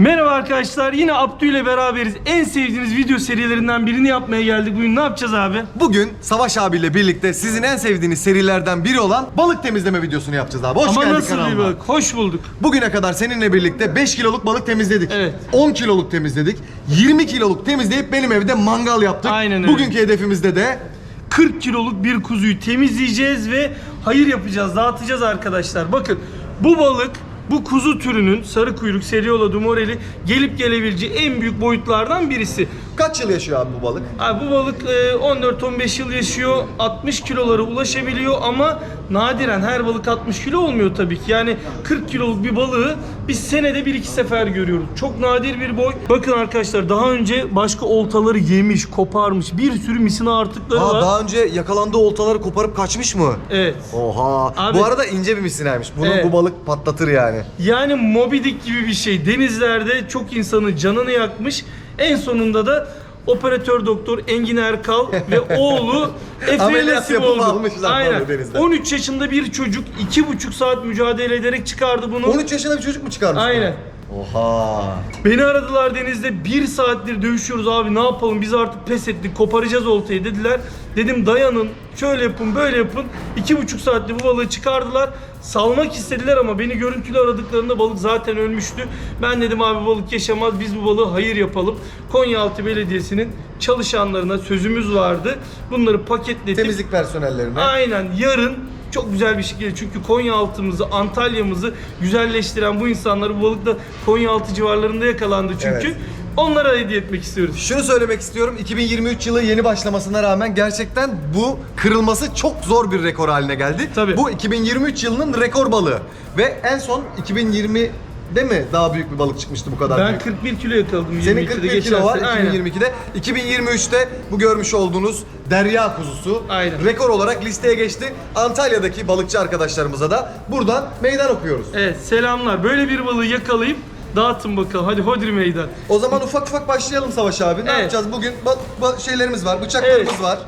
Merhaba arkadaşlar. Yine Abdü ile beraberiz. En sevdiğiniz video serilerinden birini yapmaya geldik. Bugün ne yapacağız abi? Bugün Savaş abiyle birlikte sizin en sevdiğiniz serilerden biri olan balık temizleme videosunu yapacağız abi. Hoş Ama geldin nasıl bir kanalıma. balık? Hoş bulduk. Bugüne kadar seninle birlikte 5 kiloluk balık temizledik. Evet. 10 kiloluk temizledik. 20 kiloluk temizleyip benim evde mangal yaptık. Aynen öyle. Bugünkü hedefimizde de 40 kiloluk bir kuzuyu temizleyeceğiz ve hayır yapacağız, dağıtacağız arkadaşlar. Bakın bu balık bu kuzu türünün sarı kuyruk Seriola dumoreli gelip gelebileceği en büyük boyutlardan birisi. kaç yıl yaşıyor abi bu balık? Abi bu balık e, 14-15 yıl yaşıyor, 60 kilolara ulaşabiliyor ama nadiren her balık 60 kilo olmuyor tabii ki. Yani 40 kiloluk bir balığı biz senede bir iki sefer görüyoruz. Çok nadir bir boy. Bakın arkadaşlar daha önce başka oltaları yemiş, koparmış, bir sürü misina artıkları Aa, var. daha önce yakalandığı oltaları koparıp kaçmış mı? Evet. Oha. Abi- Bu arada ince bir misinaymış. Bunu Evet. bu balık patlatır yani. Yani Moby Dick gibi bir şey. Denizlerde çok insanın canını yakmış. En sonunda da operatör doktor Engin Erkal ve oğlu Efe Ameliyat nasip yapıp oldu. almışlar Aynen. balığı denizden. 13 yaşında bir çocuk 2,5 saat mücadele ederek çıkardı bunu. 13 yaşında bir çocuk mu çıkarmış? bunu? Aynen. Oha. Beni aradılar denizde bir saattir dövüşüyoruz abi ne yapalım biz artık pes ettik koparacağız oltayı dediler. Dedim dayanın şöyle yapın böyle yapın. iki buçuk saatte bu balığı çıkardılar. Salmak istediler ama beni görüntülü aradıklarında balık zaten ölmüştü. Ben dedim abi balık yaşamaz biz bu balığı hayır yapalım. Konyaaltı Belediyesi'nin çalışanlarına sözümüz vardı. Bunları paketletip Temizlik personellerine. Aynen yarın çok güzel bir şekilde çünkü Konyaaltı'mızı, Antalya'mızı güzelleştiren bu insanlar bu balık da Konyaaltı civarlarında yakalandı çünkü. Evet. Onlara hediye etmek istiyoruz. Şunu söylemek istiyorum. 2023 yılı yeni başlamasına rağmen gerçekten bu kırılması çok zor bir rekor haline geldi. Tabii. Bu 2023 yılının rekor balığı. Ve en son 2020 de mi daha büyük bir balık çıkmıştı bu kadar Ben büyük? 41 kilo yakaladım. Senin 22'de 41 geçen kilo var sene. Aynen. 2022'de. 2023'te bu görmüş olduğunuz derya kuzusu Aynen. rekor olarak listeye geçti. Antalya'daki balıkçı arkadaşlarımıza da buradan meydan okuyoruz. Evet selamlar. Böyle bir balığı yakalayıp dağıtın bakalım. Hadi hodri meydan. O zaman ufak ufak başlayalım Savaş abi. Ne Evet. yapacağız bugün? Ba- ba- şeylerimiz var, bıçaklarımız Evet. var.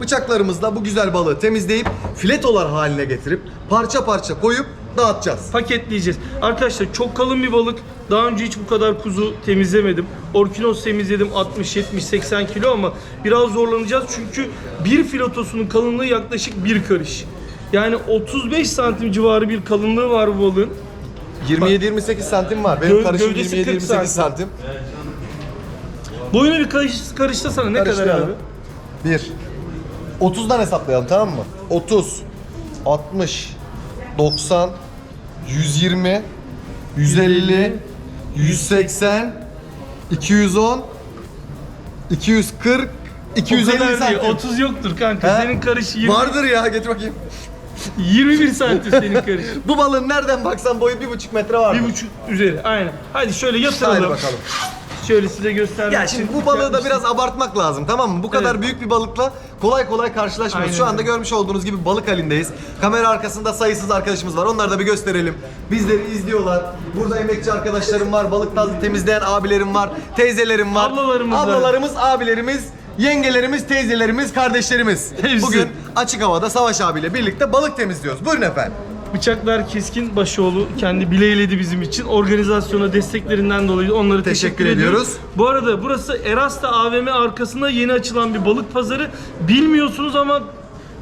Bıçaklarımızla bu güzel balığı temizleyip filetolar haline getirip parça parça koyup dağıtacağız. paketleyeceğiz. Arkadaşlar çok kalın bir balık. Daha önce hiç bu kadar kuzu temizlemedim. Orkinos temizledim 60, 70, 80 kilo ama biraz zorlanacağız çünkü bir filotosunun kalınlığı yaklaşık bir karış. Yani 35 santim civarı bir kalınlığı var bu balığın. 27-28 santim var. Benim Gö- karışım gövdesi 40 27-28 santim. Boyuna bir karış, karışlasana ne kadar abi? Karıştıralım. 1. 30'dan hesaplayalım tamam mı? 30, 60, 90, 120, 150, 180, 210, 240, O 250 kadar değil, santim. 30 yoktur kanka. He? Senin karış 20, Vardır ya getir bakayım. 21 santim senin karış. Bu balığın nereden baksan boyu bir buçuk metre var. Bir buçuk üzeri. Aynen. Hadi şöyle yatıralım. bakalım. Şöyle size göstermek Ya için. şimdi bu balığı da biraz abartmak lazım tamam mı? Bu kadar Evet. büyük bir balıkla kolay kolay karşılaşmıyoruz. Aynen Şu anda öyle. görmüş olduğunuz gibi balık halindeyiz. Kamera arkasında sayısız arkadaşımız var. Onları da bir gösterelim. Bizleri izliyorlar. Burada emekçi arkadaşlarım var. Balık tazı temizleyen abilerim var. Teyzelerim var. Ablalarımız var. Ablalarımız, abilerimiz, yengelerimiz, teyzelerimiz, kardeşlerimiz. Hepsi. Bugün açık havada Savaş abiyle birlikte balık temizliyoruz. Buyurun efendim. Bıçaklar Keskin Başoğlu kendi bileyledi bizim için. Organizasyona desteklerinden dolayı onları teşekkür, Teşekkür ediyoruz. ediyoruz. Bu arada burası Erasta AVM arkasında yeni açılan bir balık pazarı. Bilmiyorsunuz ama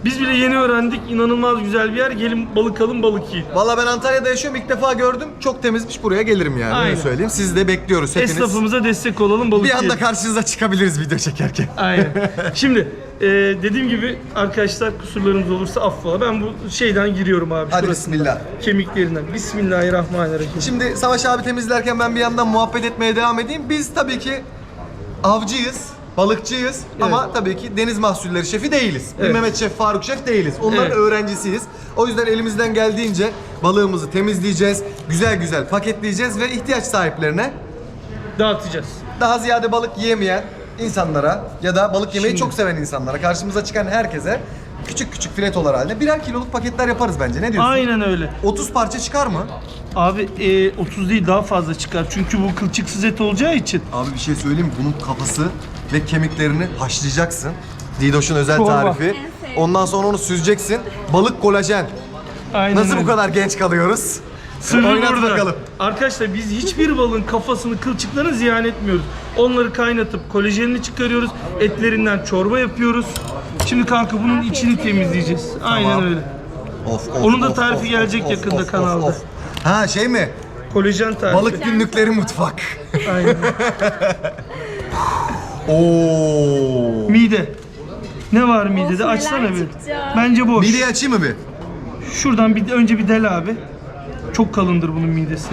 biz bile yeni öğrendik. İnanılmaz güzel bir yer. Gelin balık alın balık yiyin. Valla ben Antalya'da yaşıyorum. İlk defa gördüm. Çok temizmiş. Buraya gelirim yani. Aynen. Öyle söyleyeyim. Sizi de bekliyoruz hepiniz. Esnafımıza destek olalım balık Bir anda karşınıza çıkabiliriz video çekerken. Aynen. Şimdi e, dediğim gibi arkadaşlar kusurlarımız olursa affola. Ben bu şeyden giriyorum abi. Hadi şurasından. bismillah. Kemiklerinden. Bismillahirrahmanirrahim. Şimdi Savaş abi temizlerken ben bir yandan muhabbet etmeye devam edeyim. Biz tabii ki avcıyız, balıkçıyız ama tabii ki deniz mahsulleri şefi değiliz. Bir Evet. Mehmet Şef, Faruk Şef değiliz. Onların Evet. öğrencisiyiz. O yüzden elimizden geldiğince balığımızı temizleyeceğiz, güzel güzel paketleyeceğiz ve ihtiyaç sahiplerine Dağıtacağız. daha ziyade balık yiyemeyen insanlara ya da balık yemeyi Şimdi- çok seven insanlara, karşımıza çıkan herkese küçük küçük filetolar halinde birer kiloluk paketler yaparız bence. Ne diyorsun? Aynen öyle. 30 parça çıkar mı? Abi e, 30 değil daha fazla çıkar. Çünkü bu kılçıksız et olacağı için. Abi bir şey söyleyeyim mi? Bunun kafası ve kemiklerini haşlayacaksın. Didoş'un özel Çorba. tarifi. Ondan sonra onu süzeceksin. Balık kolajen. Aynen Nasıl öyle. bu kadar genç kalıyoruz? Sırrı Oynat burada. bakalım. Arkadaşlar biz hiçbir balığın kafasını, kılçıklarını ziyan etmiyoruz. Onları kaynatıp kolajenini çıkarıyoruz. Etlerinden çorba yapıyoruz. Şimdi kanka bunun içini temizleyeceğiz. Aynen Tamam. öyle. Of, of, Onun da of, tarifi of, gelecek of, yakında of, of, kanalda. of. Ha şey mi? Kolajen tarifi. Balık günlükleri mutfak. Aynen. Oo. Mide. Ne var midede? neler Açsana bir. çıkacak. Bence boş. Mideyi açayım mı bir? Şuradan bir önce bir del abi. Çok kalındır bunun midesi.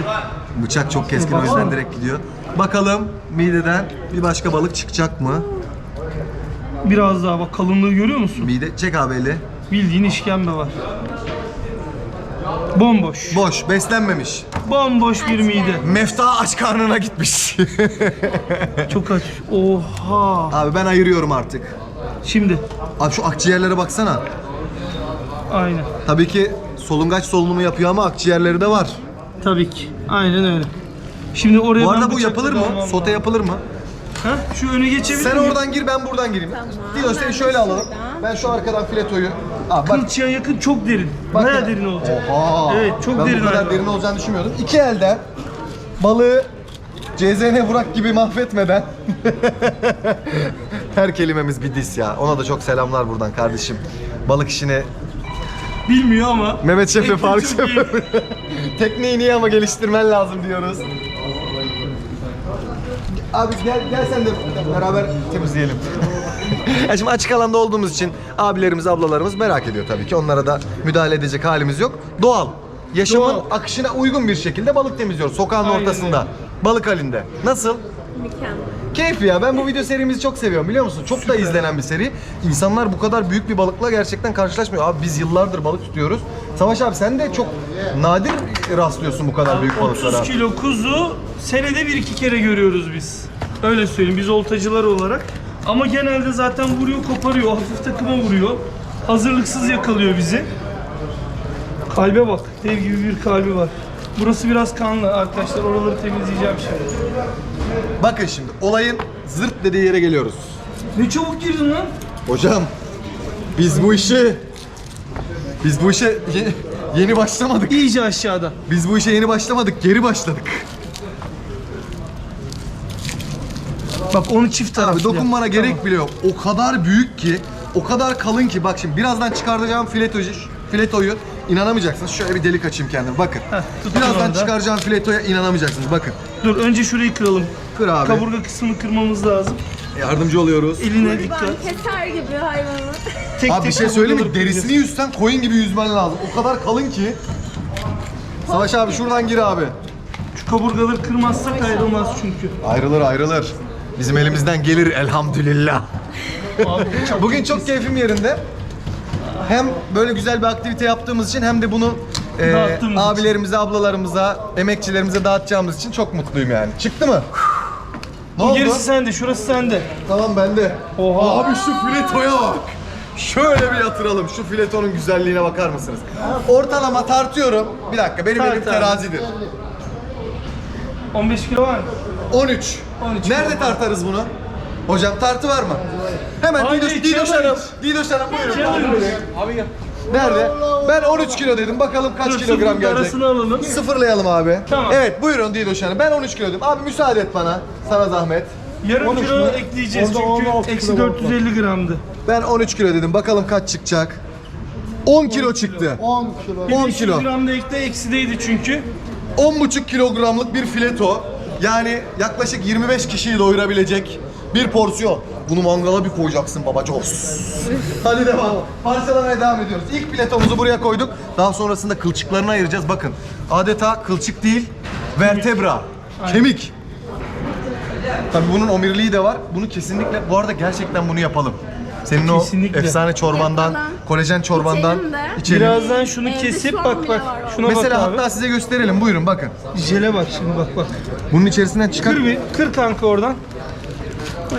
Bıçak çok keskin o yüzden direkt gidiyor. Bakalım mideden bir başka balık çıkacak mı? Biraz daha bak kalınlığı görüyor musun? Mide çek abi eli. Bildiğin işkembe var. Bomboş. Boş, beslenmemiş. Bomboş bir mide. Mefta aç karnına gitmiş. Çok aç. Oha. abi ben ayırıyorum artık. Şimdi. Abi şu akciğerlere baksana. Aynen. Tabii ki solungaç solunumu yapıyor ama akciğerleri de var. Tabii ki. Aynen öyle. Şimdi oraya Bu arada bu yapılır mı? Sote yapılır mı? Ha? Şu öne geçebilir Sen miyim? oradan gir ben buradan gireyim. Dino seni şöyle alalım. şuradan. Ben şu arkadan filetoyu. Aa bak. Kılçığa yakın çok derin. bak Baya ya. derin olacak. Oha. Evet çok ben derin. bu kadar derin olacağını düşünmüyordum. İki elden balığı CZN Burak gibi mahvetmeden her kelimemiz bir dis ya. Ona da çok selamlar buradan kardeşim. Balık işine Bilmiyor ama. Mehmet Şef ve Faruk Şef. Tekniği iyi ama geliştirmen lazım diyoruz. Abi gel gel sen de beraber temizleyelim. ya şimdi açık alanda olduğumuz için abilerimiz, ablalarımız merak ediyor tabii ki. Onlara da müdahale edecek halimiz yok. Doğal. Yaşamın Doğal. akışına uygun bir şekilde balık temizliyoruz sokağın Aynen ortasında. Balık halinde. Nasıl? Mükemmel. Keyif ya. Ben bu video serimizi çok seviyorum biliyor musun? Çok da izlenen bir seri. İnsanlar bu kadar büyük bir balıkla gerçekten karşılaşmıyor. Abi biz yıllardır balık tutuyoruz. Savaş abi sen de çok nadir rastlıyorsun bu kadar büyük balıklara. 30 kilo kuzu senede bir iki kere görüyoruz biz. Öyle söyleyeyim biz oltacılar olarak. Ama genelde zaten vuruyor koparıyor. Hafif takıma vuruyor. Hazırlıksız yakalıyor bizi. Kalbe bak. Dev gibi bir kalbi var. Burası biraz kanlı arkadaşlar. Oraları temizleyeceğim şimdi. Bakın şimdi olayın zırt dediği yere geliyoruz. Ne çabuk girdin lan. Hocam biz bu işe biz bu işe yeni başlamadık. İyice aşağıda. Biz bu işe yeni başlamadık, geri başladık. Bak onu çift taraflı. Abi dokunmana yap. gerek bile yok. O kadar büyük ki, o kadar kalın ki. Bak şimdi birazdan çıkartacağım filetoyu, filetoyu inanamayacaksınız. Şöyle bir delik açayım kendime. Bakın. Heh, tutun birazdan orada. çıkaracağım filetoya inanamayacaksınız. Bakın. Dur önce şurayı kıralım. Kır abi. Kaburga kısmını kırmamız lazım. Yardımcı oluyoruz. Eline dikkat. Ben keser gibi hayvanı. Tek Abi bir şey söyleyeyim mi? Derisini yüzsen koyun gibi yüzmen lazım. O kadar kalın ki. Savaş abi şuradan gir abi. Şu kaburgaları kırmazsak ayrılmaz çünkü. Ayrılır ayrılır. Bizim elimizden gelir elhamdülillah. Bugün çok keyfim yerinde. Hem böyle güzel bir aktivite yaptığımız için hem de bunu e, Dağıttığımız için. abilerimize, ablalarımıza, emekçilerimize dağıtacağımız için çok mutluyum yani. Çıktı mı? Ne oldu? Gerisi sende, şurası sende. Tamam bende. Oha. Abi şu filetoya bak. Şöyle bir yatıralım. Şu filetonun güzelliğine bakar mısınız? Ortalama tartıyorum. Bir dakika benim Tart elim abi. terazidir. 15 kilo var mı? 13. 13 Nerede tartarız bunu? Hocam tartı var mı? Hemen Haydi, Didoş, Didoş challenge. Hanım. Didoş Hanım buyurun. Abi gel. Nerede? Ben 13 kilo dedim. Bakalım kaç Dur, kilogram sıfırın gelecek. arasını alalım. Sıfırlayalım abi. Tamam. Evet buyurun Didoş Hanım. Ben 13 kilo dedim. Abi müsaade et bana. Sana zahmet. Yarım 13 kilo mu? ekleyeceğiz Orada 16 çünkü eksi kilo 450 gramdı. Ben 13 kilo dedim. Bakalım kaç çıkacak. 10 kilo çıktı. 10 kilo. 10 500 kilo. gram da ekle eksideydi çünkü. 10,5 kilogramlık bir fileto. Yani yaklaşık 25 kişiyi doyurabilecek bir porsiyon. Bunu mangala bir koyacaksın babacos. Hadi devam. Parçalamaya devam ediyoruz. İlk filetomuzu buraya koyduk. Daha sonrasında kılçıklarını ayıracağız. Bakın adeta kılçık değil, vertebra, kemik. Tabii bunun omirliği de var. Bunu kesinlikle, bu arada gerçekten bunu yapalım. Senin Kesinlikle. o efsane çorbandan, Yapalım. kolajen çorbandan İçelim de. içelim. Birazdan şunu Evde kesip bak bile bak. var. Şuna Mesela bak abi. hatta size gösterelim. Buyurun bakın. Jele bak şimdi bak bak. Bunun içerisinden çıkan... Kır bir, kır kanka oradan.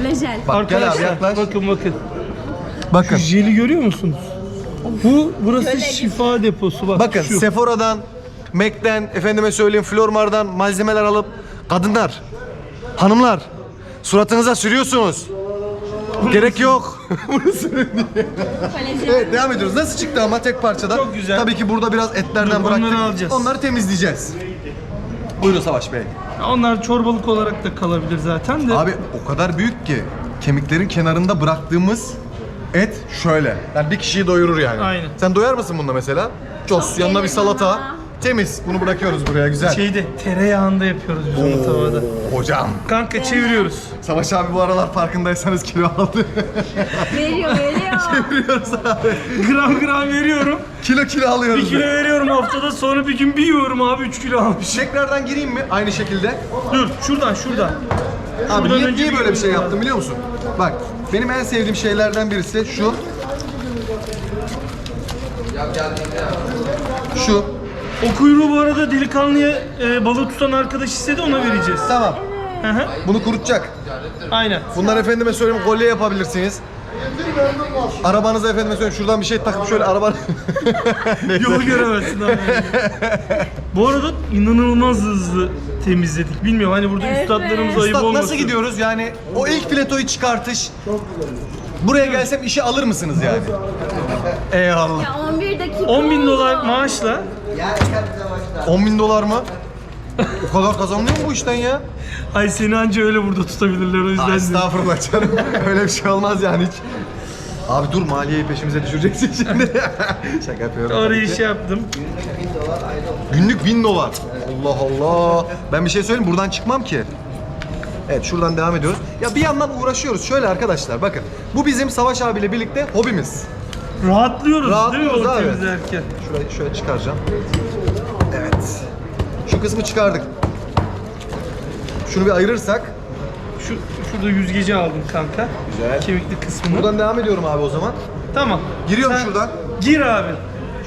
Kolajen. Bak gel abi yaklaş. bakın bakın. Bakın. Şu jeli görüyor musunuz? Bu burası şifa deposu bak. Bakın şu. Sephora'dan, MAC'den, efendime söyleyeyim Flormar'dan malzemeler alıp kadınlar, hanımlar suratınıza sürüyorsunuz. Gerek yok. Bunu. Kolajen. evet devam ediyoruz. Nasıl çıktı ama tek parçada? Çok güzel. Tabii ki burada biraz etlerden Dur, bıraktık. onları alacağız. Onları temizleyeceğiz. Buyurun Savaş Bey. Onlar çorbalık olarak da kalabilir zaten de. Abi o kadar büyük ki kemiklerin kenarında bıraktığımız et şöyle. Yani bir kişiyi doyurur yani. Aynen. Sen doyar mısın bununla mesela? Cos, yanına bir yerim salata. ama. Temiz. Bunu bırakıyoruz buraya güzel. Şeyde tereyağında yapıyoruz biz onu tavada. Hocam. Kanka çeviriyoruz. Savaş abi bu aralar farkındaysanız kilo aldı. Veriyor veriyor. Biliyoruz abi. Gram gram veriyorum. Kilo kilo alıyoruz. Bir kilo veriyorum haftada sonra bir gün bir yiyorum abi 3 kilo almış. Tekrardan gireyim mi aynı şekilde? Dur şuradan şuradan. Abi Şuradan niye, önce niye bir böyle bir şey gireyim yaptım biliyor musun? Bak benim en sevdiğim şeylerden birisi şu. Şu. O kuyruğu bu arada delikanlıya e, balık tutan arkadaş istedi ona vereceğiz. Tamam. Hı hı. Bunu kurutacak. Aynen. Bunlar efendime söyleyeyim kolye yapabilirsiniz. Arabanıza efendime söyleyeyim şuradan bir şey takıp şöyle araban... Yolu göremezsin abi. bu arada inanılmaz hızlı temizledik. Bilmiyorum hani burada Evet. üstadlarımız ayıp Üstad olmasın. nasıl gidiyoruz yani o ilk filetoyu çıkartış Buraya gelsem işe alır mısınız yani? Eyvallah. Ya 11 dakika 10 bin oldu. dolar maaşla 10 bin dolar mı? O kadar kazanılıyor mu bu işten ya? ay seni anca öyle burada tutabilirler o yüzden. Dedim. estağfurullah canım. Öyle bir şey olmaz yani hiç. Abi dur maliyeyi peşimize düşüreceksin şimdi. Şaka yapıyorum. Ki. şey yaptım. Günlük 1000 dolar. Allah Allah. Ben bir şey söyleyeyim buradan çıkmam ki. Evet şuradan devam ediyoruz. Ya bir yandan uğraşıyoruz. Şöyle arkadaşlar bakın. Bu bizim Savaş abiyle birlikte hobimiz. Rahatlıyoruz, Rahatlıyoruz değil mi o abi. temizlerken? Şurayı şöyle çıkaracağım. Evet. Şu kısmı çıkardık. Şunu bir ayırırsak. Şu, şurada yüzgeci aldım kanka. Güzel. Kemikli kısmını. Buradan devam ediyorum abi o zaman. Tamam. Giriyorum Sen şuradan. Gir abi.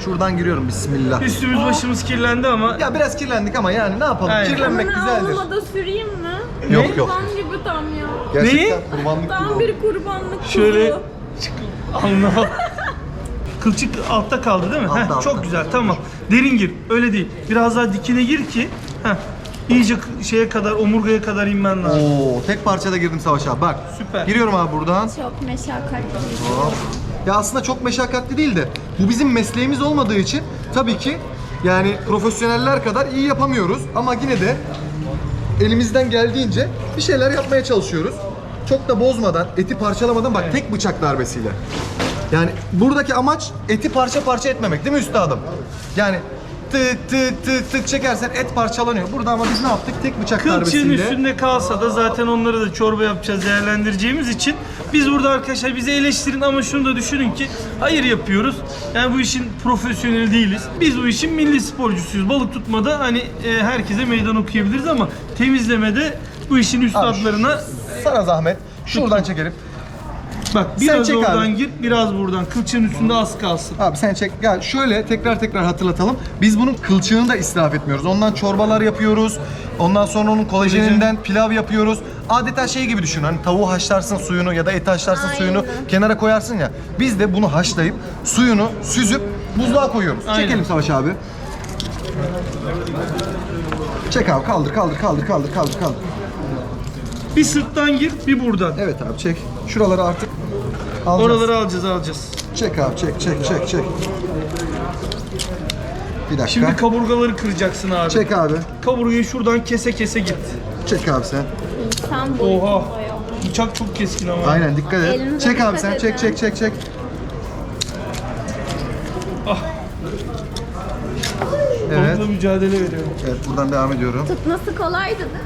Şuradan giriyorum bismillah. Üstümüz başımız kirlendi ama Ya biraz kirlendik ama yani ne yapalım? Aynen. Kirlenmek Bana güzeldir. alnıma da süreyim mi? Yok yok. Kurban gibi tam ya. Gerçekten Neyi? kurbanlık Tam bir kurbanlık şöyle çık anla. Kılçık altta kaldı değil mi? Altta, Heh, altta. Çok güzel tamam. Derin gir. Öyle değil. Biraz daha dikine gir ki heh, iyice şeye kadar omurgaya kadar inmen lazım. Oo, tek parçada girdim Savaş abi. Bak. Süper. Giriyorum abi buradan. Çok meşakkatli. Hop. Ya aslında çok meşakkatli değil de bu bizim mesleğimiz olmadığı için tabii ki yani profesyoneller kadar iyi yapamıyoruz ama yine de elimizden geldiğince bir şeyler yapmaya çalışıyoruz. Çok da bozmadan, eti parçalamadan bak tek bıçak darbesiyle. Yani buradaki amaç eti parça parça etmemek değil mi üstadım? Yani tık tık tık tık çekersen et parçalanıyor. Burada ama biz ne yaptık? Tek bıçak Kılçığın darbesiyle. üstünde kalsa da zaten onları da çorba yapacağız, değerlendireceğimiz için biz burada arkadaşlar bizi eleştirin ama şunu da düşünün ki hayır yapıyoruz. Yani bu işin profesyoneli değiliz. Biz bu işin milli sporcusuyuz. Balık tutmada hani e, herkese meydan okuyabiliriz ama temizlemede bu işin üstadlarına Sana zahmet. Şuradan çekelim. Bak Sen biraz çek oradan abi. gir, biraz buradan. Kılçığın üstünde az kalsın. Abi sen çek. Gel şöyle tekrar tekrar hatırlatalım. Biz bunun kılçığını da israf etmiyoruz. Ondan çorbalar yapıyoruz. Ondan sonra onun kolajeninden pilav yapıyoruz. Adeta şey gibi düşün. Hani tavuğu haşlarsın suyunu ya da eti haşlarsın Aynen. suyunu kenara koyarsın ya. Biz de bunu haşlayıp suyunu süzüp buzluğa koyuyoruz. Aynen. Çekelim Savaş abi. Çek abi kaldır kaldır kaldır kaldır kaldır kaldır. Bir sırttan gir, bir buradan. Evet abi çek. Şuraları artık alacağız. Oraları alacağız, alacağız. Çek abi çek çek çek çek. Bir dakika. Şimdi kaburgaları kıracaksın abi. çek abi. Kaburgayı şuradan kese kese git. Çek abi sen. İnsan boyutunda Oha. Bıçak çok keskin ama. Aynen dikkat et. Elinize çek abi dikkat sen. edin. Çek çek çek çek. Ah. Evet. Balıkla mücadele veriyorum. Evet buradan devam ediyorum. Tutması kolaydı değil mi?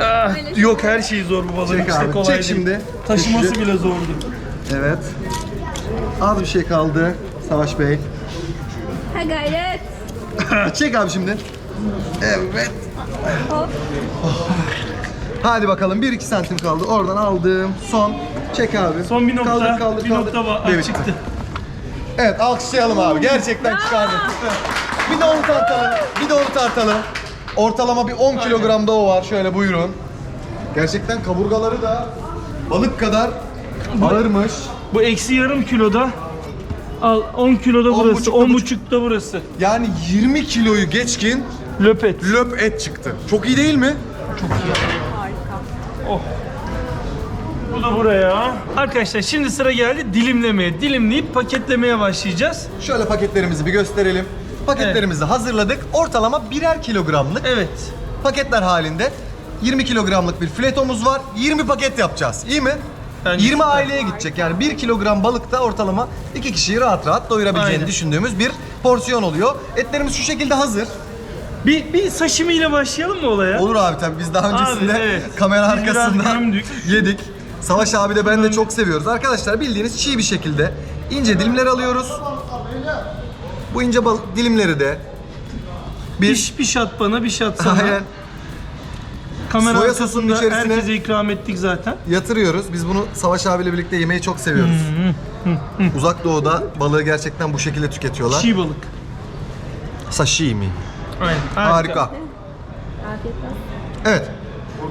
Ah, Öyle yok her şey zor bu balığın Çek işte abi, kolay çek değil. şimdi. Taşıması Düşecek. bile zordu. Evet. Az bir şey kaldı Savaş Bey. Ha gayret. çek abi şimdi. Evet. Hop. Hadi bakalım 1-2 santim kaldı. Oradan aldım. Son. Çek abi. Son bir nokta, Kaldır, kaldır, bir kaldır. nokta var. Bitti. çıktı. Evet alkışlayalım abi. Gerçekten çıkardık. Bir de onu tartalım. Bir de onu tartalım. Ortalama bir 10 kilogram da o var. Şöyle buyurun. Gerçekten kaburgaları da balık kadar ağırmış. Bu eksi yarım kiloda al 10 kiloda On burası, buçukta 10 bu- buçukta burası. Yani 20 kiloyu geçkin Löpet. löp et çıktı. Çok iyi değil mi? Oh. Bu da buraya. Arkadaşlar şimdi sıra geldi dilimlemeye. Dilimleyip paketlemeye başlayacağız. Şöyle paketlerimizi bir gösterelim. Paketlerimizi hazırladık. Ortalama birer kilogramlık Evet. paketler halinde 20 kilogramlık bir filetomuz var. 20 paket yapacağız. İyi mi? Bence 20 süper. aileye gidecek. Yani 1 kilogram balıkta ortalama 2 kişiyi rahat rahat doyurabileceğini Aynen. düşündüğümüz bir porsiyon oluyor. Etlerimiz şu şekilde hazır. Bir, bir sashimi ile başlayalım mı olaya? Olur abi tabii biz daha öncesinde Abi, evet. kamera Biz biraz arkasında gömdük. yedik. Savaş abi de ben de çok seviyoruz. Arkadaşlar bildiğiniz çiğ bir şekilde ince dilimler alıyoruz. Bu ince bal- dilimleri de bir Bir, bir şat bana, bir şat sana. Aynen. Kamera Soya arkasında sosunun içerisine- herkese ikram ettik zaten. yatırıyoruz. Biz bunu Savaş abiyle birlikte yemeyi çok seviyoruz. Uzak Doğu'da balığı gerçekten bu şekilde tüketiyorlar. Çiğ balık. Sashimi. Aynen. Harika. Afiyet olsun. Evet.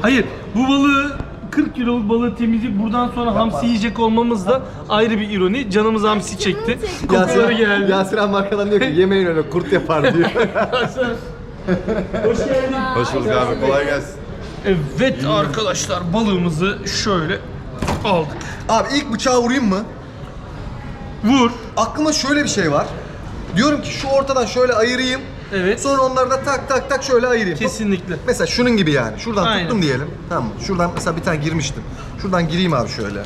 Hayır, bu balığı 40 kiloluk balığı temizleyip buradan sonra hamsi yiyecek olmamız da ayrı bir ironi. Canımız hamsi çekti. Kokuları geldi. Yasir arkadan diyor ki yemeyin öyle kurt yapar diyor. Hoş geldin. Hoş bulduk abi kolay gelsin. Evet arkadaşlar balığımızı şöyle aldık. Abi ilk bıçağı vurayım mı? Vur. Aklıma şöyle bir şey var. Diyorum ki şu ortadan şöyle ayırayım. Evet. Sonra onları da tak tak tak şöyle ayırayım. Kesinlikle. Mesela şunun gibi yani. Şuradan Aynen. tuttum diyelim. Tamam mı? Şuradan mesela bir tane girmiştim. Şuradan gireyim abi şöyle.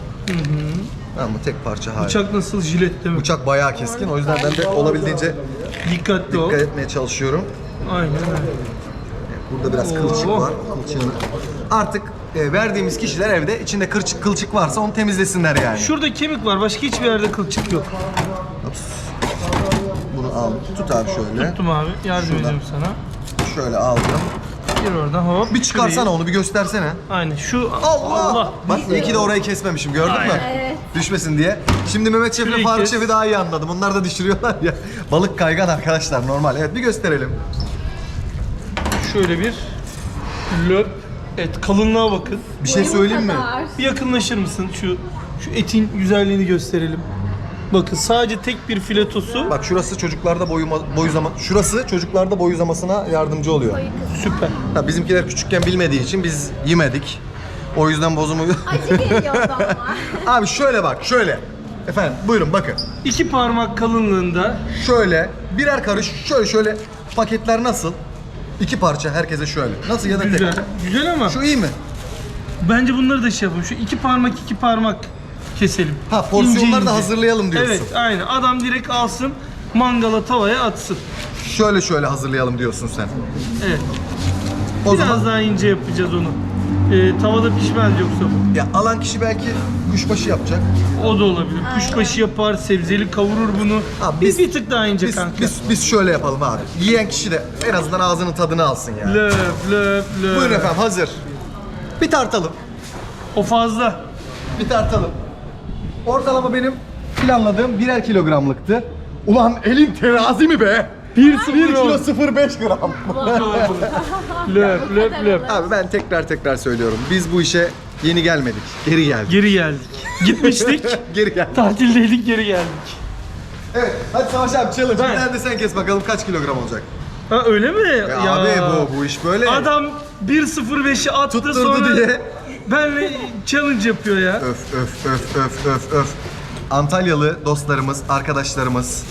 Tamam mı? Tek parça hali. Bıçak. Bıçak nasıl jilet değil mi? bayağı keskin. O yüzden ben de olabildiğince Dikkatli ol. dikkat etmeye çalışıyorum. Aynen öyle. Burada biraz kılçık Oo. var. Kılçığını. Artık e, verdiğimiz kişiler evde içinde kılçık, kılçık varsa onu temizlesinler yani. Şurada kemik var. Başka hiçbir yerde kılçık yok. Ups. Bunu al. Tut abi şöyle. Tuttum abi. Yardım Şuradan. ediyorum sana. Şöyle aldım. Gir oradan hop. Bir çıkarsana şurayı. onu bir göstersene. Aynen şu Allah! Bak iyi ki de orayı kesmemişim gördün mü? Aynen. Evet. Düşmesin diye. Şimdi Mehmet Şef'le Şurayı Faruk kes. Şef'i daha iyi anladım. Onlar da düşürüyorlar ya. Balık kaygan arkadaşlar normal. Evet bir gösterelim. Şöyle bir löp. Evet kalınlığa bakın. Bir şey söyleyeyim mi? Bir yakınlaşır mısın? Şu şu etin güzelliğini gösterelim. Bakın sadece tek bir filetosu. Bak şurası çocuklarda boyuma, boy uzama, şurası çocuklarda boy uzamasına yardımcı oluyor. Süper. Ha, bizimkiler küçükken bilmediği için biz yemedik. O yüzden bozumu... Acı geliyordu ama. Abi şöyle bak şöyle. Efendim buyurun bakın. İki parmak kalınlığında Şöyle birer karış şöyle şöyle paketler nasıl? İki parça herkese şöyle. Nasıl ya da güzel. tek? Güzel ama Şu iyi mi? bence bunları da şey yapalım. Şu iki parmak iki parmak keselim. Ha porsiyonları İnce da ince. hazırlayalım diyorsun. Evet aynen. Adam direkt alsın mangala tavaya atsın. Şöyle şöyle hazırlayalım diyorsun sen. Evet. O Biraz zaman daha ince yapacağız onu. Ee, tavada pişmez yoksa. ya alan kişi belki kuşbaşı yapacak. O da olabilir. Kuşbaşı yapar, sebzeli kavurur bunu. Abi biz, biz- bir tık daha ince Biz, kanka. biz, biz şöyle yapalım abi. Yiyen kişi de en azından ağzının tadını alsın yani. Löp löp löp. Buyurun efendim hazır. Bir tartalım. O fazla. Bir tartalım. Ortalama benim planladığım birer kilogramlıktı. Ulan elin terazi mi be? 1 kilo 05 gram. löp löp löp. Abi ben tekrar tekrar söylüyorum. Biz bu işe yeni gelmedik. Geri geldik. Geri geldik. Gitmiştik. Geri geldik. Tatildeydik geri geldik. Evet. Hadi Savaş abi challenge. Ben- Bir tane de sen kes bakalım kaç kilogram olacak. Ha öyle mi? E abi bu bu iş böyle. Adam 1.05'i attı Tutturdu sonra diye. benle challenge yapıyor ya. Öf öf öf öf öf öf. Antalyalı dostlarımız, arkadaşlarımız,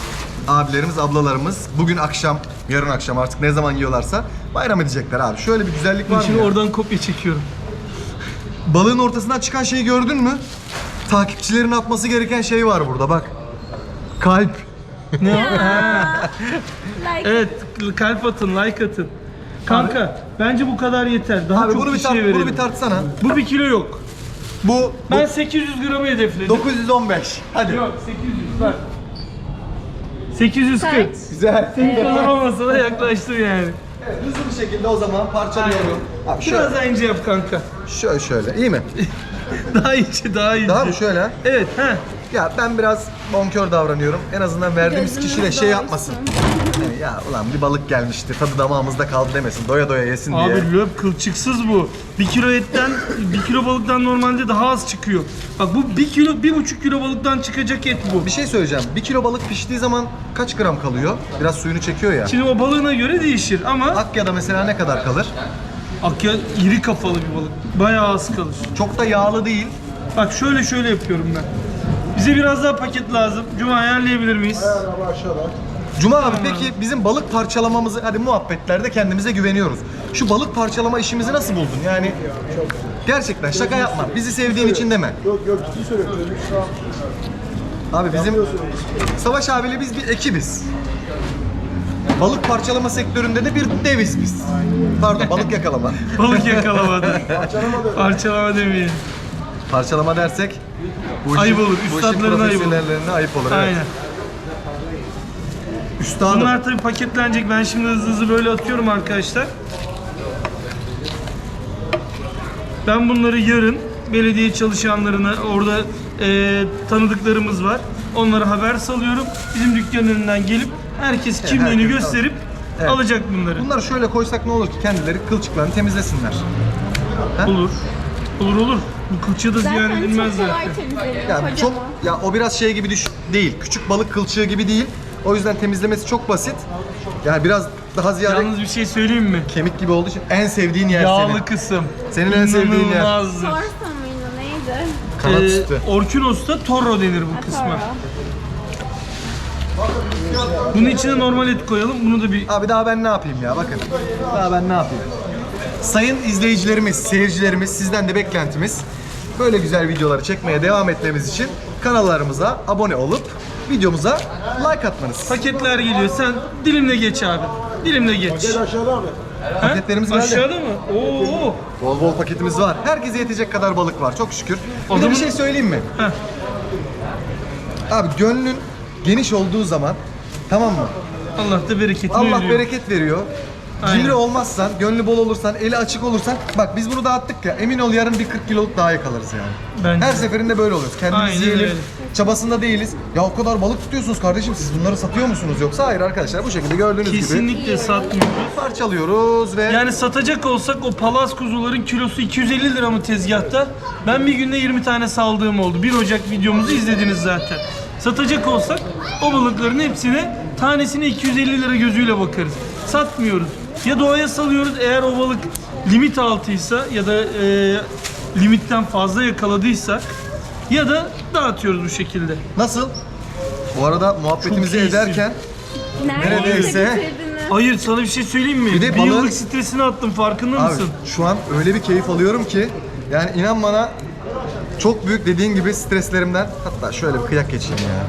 abilerimiz, ablalarımız bugün akşam, yarın akşam artık ne zaman yiyorlarsa bayram edecekler abi. Şöyle bir güzellik var mı? Şimdi ya? oradan kopya çekiyorum. Balığın ortasından çıkan şeyi gördün mü? Takipçilerin atması gereken şey var burada bak. Kalp. Ne o? Ha. Like Evet, kalp atın, like atın. Kanka, bence bu kadar yeter. Daha Abi çok bunu bir, kişiye tart, verelim. bunu bir tartsana. Bu bir kilo yok. Bu, Ben bu 800 gramı hedefledim. 915. Hadi. Yok, 800 bak. 840. Kaç? Güzel. Senin kadar olmasa da yaklaştın yani. Evet, hızlı bir şekilde o zaman parçalıyorum. Abi şöyle, Biraz daha ince yap kanka. şöyle şöyle. İyi mi? Daha ince, daha ince. Daha mı şöyle? Evet, ha. Ya ben biraz bonkör davranıyorum. En azından verdiğimiz Gözümüz kişi de şey doysun. yapmasın. Yani ya ulan bir balık gelmişti, tadı damağımızda kaldı demesin. Doya doya yesin diye. Abi löp kılçıksız bu. Bir kilo etten, bir kilo balıktan normalde daha az çıkıyor. Bak bu bir kilo, bir buçuk kilo balıktan çıkacak et bu. Bir şey söyleyeceğim. Bir kilo balık piştiği zaman kaç gram kalıyor? Biraz suyunu çekiyor ya. Şimdi o balığına göre değişir ama Akya'da mesela ne kadar kalır? Akya iri kafalı bir balık. Bayağı az kalır. Çok da yağlı değil. Bak şöyle şöyle yapıyorum ben. Bize biraz daha paket lazım. Cuma ayarlayabilir miyiz? Cuma abi peki bizim balık parçalamamızı hadi muhabbetlerde kendimize güveniyoruz. Şu balık parçalama işimizi nasıl buldun? Yani gerçekten şaka yapma. Bizi sevdiğin için deme. Yok yok ciddi söylüyorum. Çocuk şu an Abi bizim. Savaş abiyle biz bir ekibiz. Balık parçalama sektöründe de bir deviz biz. Pardon balık yakalama. Balık yakalamadı. Parçalamadı. Parçalama demeyin. Parçalama dersek bu Ayıp olur, üstadlarına ayıp olur. profesyonellerine ayıp olur. Evet. Aynen. Üstadım. Bunlar tabii paketlenecek. Ben şimdi hızlı hızlı böyle atıyorum arkadaşlar. Ben bunları yarın belediye çalışanlarına orada e, tanıdıklarımız var. Onlara haber salıyorum. Bizim dükkanın önünden gelip herkes kimliğini herkes gösterip Evet. alacak bunları. Bunları şöyle koysak ne olur ki kendileri kılçıklarını temizlesinler. Ha? Olur. Olur olur. Bu kılçığı da ziyan Zaten edilmez çok zaten. temizleniyor. Ya kocaman. çok ya o biraz şey gibi düş değil. Küçük balık kılçığı gibi değil. O yüzden temizlemesi çok basit. Yani biraz daha ziyade Yalnız bir şey söyleyeyim mi? kemik gibi olduğu için en sevdiğin yer Yağlı senin. kısım. Senin en sevdiğin yer. İnanılmazdır. Sorsa mıydı neydi? Kanat Ee, üstü. Orkinos'ta Toro denir bu kısma. Sonra. Bunun içine normal et koyalım. Bunu da bir Abi daha ben ne yapayım ya bakın. Daha ben ne yapayım? Sayın izleyicilerimiz, seyircilerimiz sizden de beklentimiz böyle güzel videoları çekmeye devam etmemiz için kanallarımıza abone olup videomuza like atmanız. paketler geliyor. Sen dilimle geç abi. Dilimle geç. Gel aşağıda abi. Paketlerimiz geldi. Aşağıda mı? Oo. Bol bol paketimiz var. Herkese yetecek kadar balık var çok şükür. Bir de bir şey söyleyeyim mi? Heh. Abi gönlün geniş olduğu zaman tamam mı? Allah da bereketini Allah veriyor. bereket veriyor. Aynen. Cimri olmazsan, gönlü bol olursan, eli açık olursan bak biz bunu dağıttık ya emin ol yarın bir 40 kiloluk daha yakalarız yani. Bence Her de. seferinde böyle oluyoruz. Kendimiz Aynen yiyelim. öyle. Çabasında değiliz. Ya o kadar balık tutuyorsunuz kardeşim siz bunları satıyor musunuz yoksa? Hayır arkadaşlar bu şekilde gördüğünüz gibi Kesinlikle satmıyoruz. parçalıyoruz ve Yani satacak olsak o palas kuzuların kilosu 250 lira mı tezgahta? Ben bir günde 20 tane saldığım oldu. 1 Ocak videomuzu izlediniz zaten. Satacak olsak o balıkların hepsine tanesine 250 lira gözüyle bakarız. Satmıyoruz. Ya doğaya salıyoruz eğer o balık limit altıysa ya da e, limitten fazla yakaladıysak ya da dağıtıyoruz bu şekilde. nasıl? Bu arada muhabbetimizi Çok iyisin. ederken Neredeyse. Hayır sana bir şey söyleyeyim mi? Bir de bir balığı- yıllık stresini attım farkında Abi mısın? şu an öyle bir keyif alıyorum ki yani inan bana çok büyük dediğin gibi streslerimden hatta şöyle bir kıyak geçeyim ya.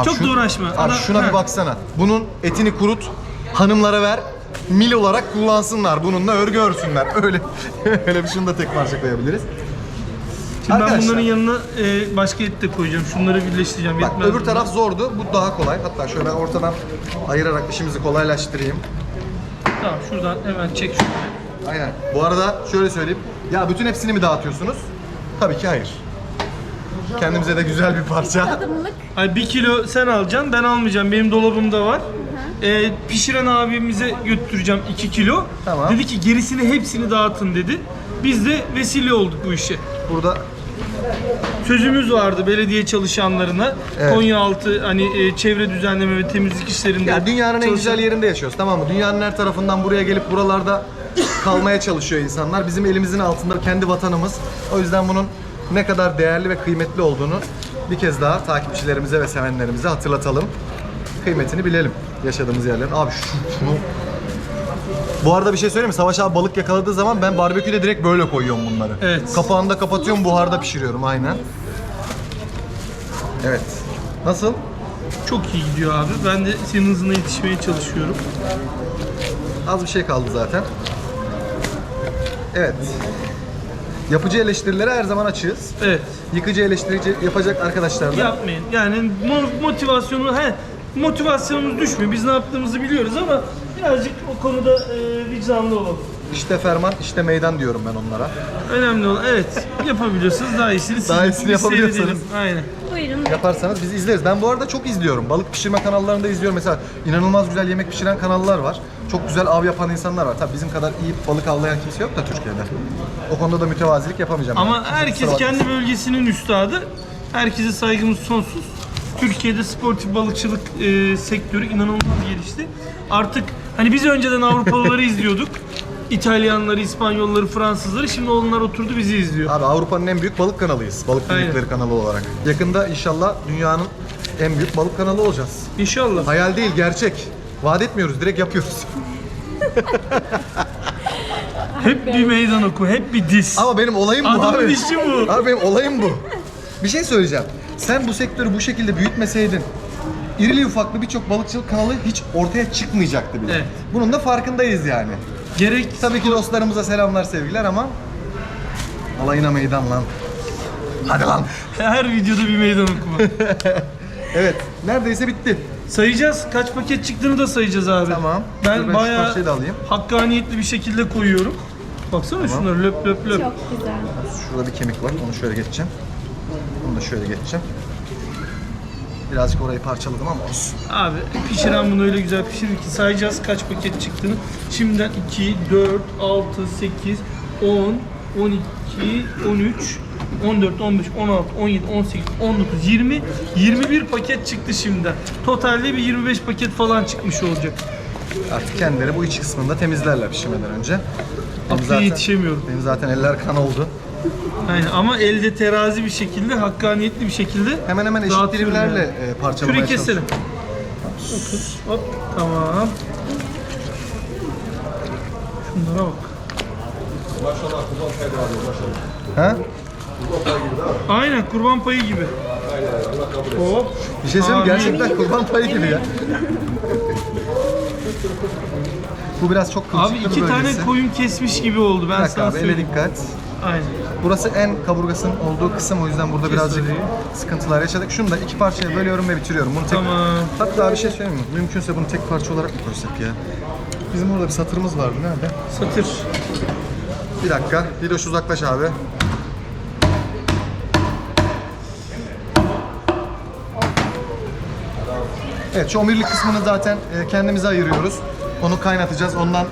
Abi Çok da uğraşma. Abi Ana- şuna bir baksana. Bunun etini kurut, hanımlara ver. Mil olarak kullansınlar. Bununla örgü örsünler. Öyle öyle bir şunu da tek parça koyabiliriz. Şimdi ben Arkadaşlar. bunların yanına e, başka et de koyacağım. Şunları birleştireceğim. Bak Yetmez öbür bunlar. taraf zordu. Bu daha kolay. Hatta şöyle ben ortadan ayırarak işimizi kolaylaştırayım. Tamam şuradan hemen çek şunu. Aynen. Bu arada şöyle söyleyeyim. Ya bütün hepsini mi dağıtıyorsunuz? Tabii ki hayır. Kendimize de güzel bir parça. Tadımlık. Ay bir kilo sen alacaksın, ben almayacağım. Benim dolabımda var. E, pişiren abimize götüreceğim 2 kilo. Tamam. Dedi ki gerisini hepsini dağıtın dedi. Biz de vesile olduk bu işe. Burada Sözümüz vardı belediye çalışanlarına. Evet. Konyaaltı hani e, çevre düzenleme ve temizlik işlerinde. ya dünyanın en çalışan- güzel yerinde yaşıyoruz tamam mı? Dünyanın her tarafından buraya gelip buralarda kalmaya çalışıyor insanlar. Bizim elimizin altında kendi vatanımız. O yüzden bunun ne kadar değerli ve kıymetli olduğunu bir kez daha takipçilerimize ve sevenlerimize hatırlatalım. Kıymetini bilelim yaşadığımız yerlerin. Abi şu, şunu... Bu arada bir şey söyleyeyim mi? Savaş abi balık yakaladığı zaman ben barbeküde direkt böyle koyuyorum bunları. Evet. Kapağını da kapatıyorum, buharda pişiriyorum aynen. Evet. Nasıl? Çok iyi gidiyor abi. Ben de senin hızına yetişmeye çalışıyorum. Az bir şey kaldı zaten. Evet. Yapıcı eleştirilere her zaman açığız. Evet. Yıkıcı eleştirici yapacak arkadaşlar da. Yapmayın. Yani mo- motivasyonu he motivasyonumuz düşmüyor. Biz ne yaptığımızı biliyoruz ama birazcık o konuda e, vicdanlı olalım. İşte ferman, işte meydan diyorum ben onlara. Önemli olan evet yapabiliyorsunuz daha iyisini siz Daha iyisini biz yapabiliyorsanız. seyredelim. Aynen. Buyurun. Yaparsanız biz izleriz. Ben bu arada çok izliyorum. Balık pişirme kanallarında izliyorum. Mesela inanılmaz güzel yemek pişiren kanallar var. Çok güzel av yapan insanlar var. Tabii bizim kadar iyi balık avlayan kimse yok da Türkiye'de. O konuda da mütevazilik yapamayacağım. Ama yani. herkes bakmasın. kendi bölgesinin üstadı. Herkese saygımız sonsuz. Türkiye'de sportif balıkçılık e, sektörü inanılmaz gelişti. Artık hani biz önceden Avrupalıları izliyorduk. İtalyanları, İspanyolları, Fransızları. Şimdi onlar oturdu bizi izliyor. Abi Avrupa'nın en büyük balık kanalıyız. Balık Aynen. Kanalı olarak. Yakında inşallah dünyanın en büyük balık kanalı olacağız. İnşallah. Hayal değil, gerçek. Vaat etmiyoruz, direkt yapıyoruz. Hep bir meydan oku, hep bir diss. Ama benim olayım bu Adamın abi. işi bu. Abi benim olayım bu. Bir şey söyleyeceğim. Sen bu sektörü bu şekilde büyütmeseydin irili ufaklı birçok balıkçılık kanalı hiç ortaya çıkmayacaktı bile. Evet. Bunun da farkındayız yani. Gerek Tabii ki dostlarımıza selamlar, sevgiler ama alayına meydan lan. Hadi lan. her videoda bir meydan okuma. Evet, neredeyse bitti. sayacağız. Kaç paket çıktığını da sayacağız abi. Tamam. Dur Ben ben şu bayağı parçayı da alayım. hakkaniyetli bir şekilde koyuyorum. Baksana şunları löp löp löp. Çok güzel. Şurada bir kemik var, onu şöyle geçeceğim. Şöyle geçeceğim. Birazcık orayı parçaladım ama olsun. Abi pişiren bunu öyle güzel pişirir ki sayacağız kaç paket çıktığını. Şimdiden 2, 4, 6, 8, 10, 12, 13, 14, 15, 16, 17, 18, 19, 20, 21 paket çıktı şimdiden. Totalde bir 25 paket falan çıkmış olacak. Artık kendileri bu iç kısmını da temizlerler pişirmeden önce. Benim Aklıya yetişemiyorum. Benim zaten eller kan oldu. Aynen ama elde terazi bir şekilde, hakkaniyetli bir şekilde Hemen hemen eşit dağıtıyorum dilimlerle yani. e, parçalamaya Küre keselim. çalışıyorum. Dokuz, hop, tamam. Şunlara bak. Ha? Aynen kurban payı gibi. Hop. Bir şey söyleyeyim mi? Amin. gerçekten kurban payı gibi ya. Bu biraz çok Abi kılçıklı iki bölgesi. tane koyun kesmiş gibi oldu Bir ben dakika sana abi ele söyleyeyim. dikkat. Aynen. Burası en kaburgasının olduğu kısım o yüzden burada birazcık sıkıntılar yaşadık. Şunu da iki parçaya bölüyorum ve bitiriyorum. Bunu tek... Tamam. Hatta bir şey söyleyeyim mi? Mümkünse bunu tek parça olarak mı koysak ya? Bizim orada bir satırımız vardı. Nerede? Satır. Bir dakika. Diloş uzaklaş abi. Evet şu omurilik kısmını zaten e, kendimize ayırıyoruz. Onu kaynatacağız. Ondan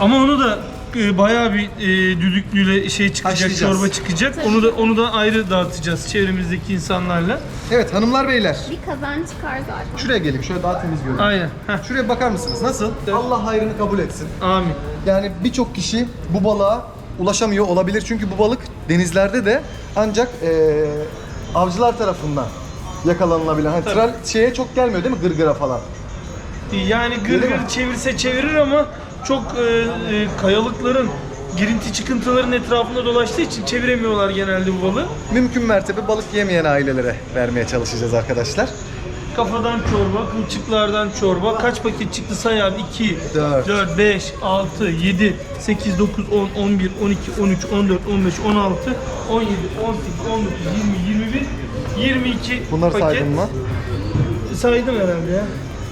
Ama onu da e, bayağı bir e, düdüklüyle şey çıkacak, Haşlayacağız. çorba çıkacak. Onu da onu da ayrı dağıtacağız çevremizdeki insanlarla. Evet hanımlar beyler. Bir kazan çıkar zaten. Şuraya geleyim. Şöyle daha temiz görün. Aynen. Heh. Şuraya bakar mısınız? Nasıl? Allah hayrını kabul etsin. Amin. Yani birçok kişi bu balığa ulaşamıyor olabilir. Çünkü bu balık denizlerde de ancak eee, avcılar tarafından yakalanılabilen. Hani tral şeye çok gelmiyor değil mi? Gırgıra falan. Yani gır Öyle mi? gır çevirse çevirir ama çok e, e, kayalıkların, girinti çıkıntıların etrafında dolaştığı için çeviremiyorlar genelde bu balığı. Mümkün mertebe balık yemeyen ailelere vermeye çalışacağız arkadaşlar. Kafadan çorba, kılçıklardan çorba. Kaç paket çıktı say abi? 2, Dört. 4, 5, 6, 7, 8, 9, 10, 11, 12, 13, 14, 15, 16, 17, 18, 19, 20, 21, 22 Bunları paket. saydın mı? Saydım herhalde ya.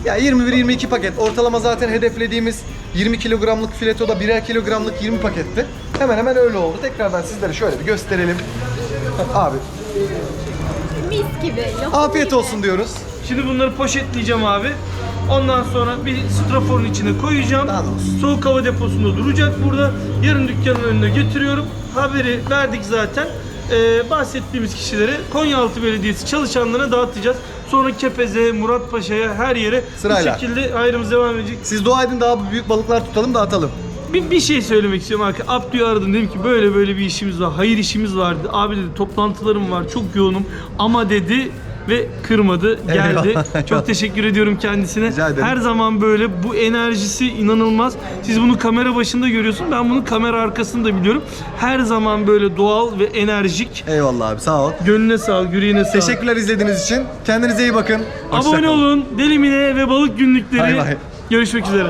Ya 21-22 paket. Ortalama zaten hedeflediğimiz 20 kilogramlık filetoda birer kilogramlık 20 paketti. Hemen hemen öyle oldu. Tekrardan sizlere şöyle bir gösterelim. Abi Mis gibi. lokum afiyet gibi. olsun diyoruz. Şimdi bunları poşetleyeceğim abi. Ondan sonra bir straforun içine koyacağım. Daha doğrusu. Soğuk hava deposunda duracak burada. Yarın dükkanın önüne getiriyorum. Haberi verdik zaten. Ee, bahsettiğimiz kişilere Konyaaltı Belediyesi çalışanlarına dağıtacağız. Sonra Kepez'e, Muratpaşa'ya her yere Sırayla. bu şekilde ayrımız devam edecek. Siz dua edin daha büyük balıklar tutalım da atalım. Bir, bir şey söylemek istiyorum arkadaşlar. Abdü'yü aradım dedim ki böyle böyle bir işimiz var. Hayır işimiz var dedi. Abi dedi toplantılarım var çok yoğunum ama dedi ve kırmadı geldi. Eyvallah. Çok teşekkür ediyorum kendisine. Rica ederim. Her zaman böyle bu enerjisi inanılmaz. Siz bunu kamera başında görüyorsun. Ben bunu kamera arkasında biliyorum. Her zaman böyle doğal ve enerjik. Eyvallah abi sağ ol. Gönlüne sağlık, yüreğine sağlık. Teşekkürler izlediğiniz için. Kendinize iyi bakın. Hoşça Abone kalın. olun. Delimine ve balık günlükleri. Bay bay. Görüşmek üzere.